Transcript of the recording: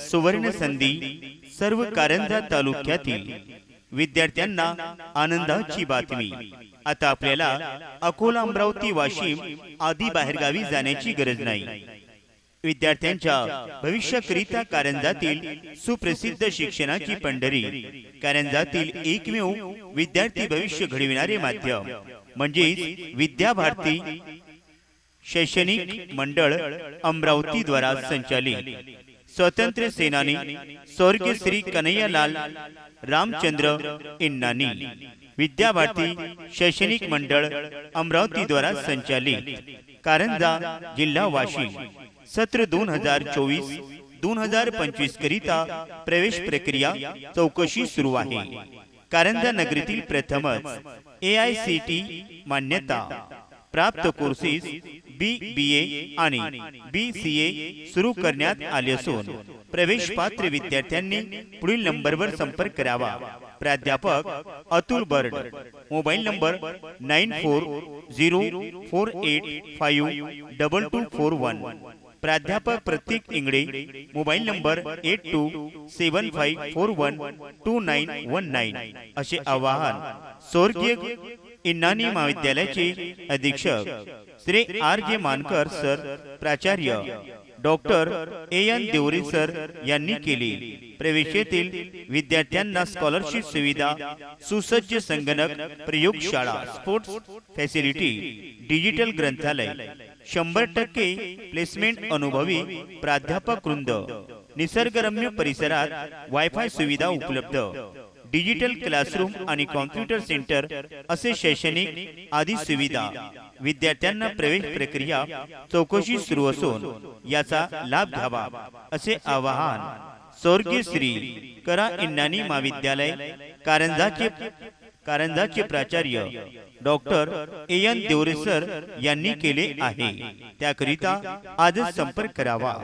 सुवर्ण संधी सर्व कारंजा तालुक्यातील विद्यार्थ्यांना आनंदाची बातमी. आता आपल्याला अकोला अमरावती वाशिम आदी बाहेरगावी जाण्याची गरज नाही. विद्यार्थ्यांच्या भविष्याकरिता कारंजातील सुप्रसिद्ध शिक्षणाची पंढरी. कारंजातील एकमेव विद्यार्थी भविष्य घडविणारे माध्यम म्हणजेच विद्या भारती शैक्षणिक मंडळ अमरावती द्वारा संचालित. स्वतंत्र सेनानी स्वर्गीय श्री कन्हैयालाल रामचंद्र इन्नानी विद्याभारती शैक्षणिक मंडळ अमरावती द्वारा संचालित कारंजा जिल्हा वाशिम सत्र दोन हजार चोवीस दोन हजार पंचवीस करिता प्रवेश प्रक्रिया चौकशी सुरू आहे. कारंजा नगरीतील प्रथमच ए आय सी टी मान्यता प्राप्त कोर्सेस बी बी ए आणि बी सी ए सुरू करण्यात आले असून प्रवेश पात्र विद्यार्थ्यांनी पुढील नंबरवर संपर्क करावा. प्राध्यापक Atul Bird. Mobile number nine four zero four eight five double two four one. प्राध्यापक Pratik Ingde. Mobile number eight two seven five four one two nine one nine. असे आवाहन स्वर्गीय इन्नानी महाविद्यालयाचे अधीक्षक Shri R J Mankar sir प्राचार्य doctor A N Deore sir यांनी केली. प्रवेशेतील विद्यार्थ्यांना स्कॉलरशिप सुविधा सुसज्ज संगणक प्रयोगशाळा स्पोर्ट्स फॅसिलिटी डिजिटल ग्रंथालय शंभर टक्के प्लेसमेंट अनुभवी प्राध्यापक वृंद. निसर्गरम्य परिसरात वायफाय सुविधा उपलब्ध. डिजिटल क्लासरूम आणि कॉम्प्युटर सेंटर असे शैक्षणिक आदी सुविधा. विद्यार्थ्यांना प्रवेश प्रक्रिया चौकशी सुरू असून याचा लाभ घ्यावा असे आवाहन स्वर्गीय श्री करा इन्नानी महाविद्यालय कारंजाचे कारंजाचे प्राचार्य डॉक्टर ए एन देवरेसर यांनी केले आहे. त्याकरिता आजच संपर्क करावा.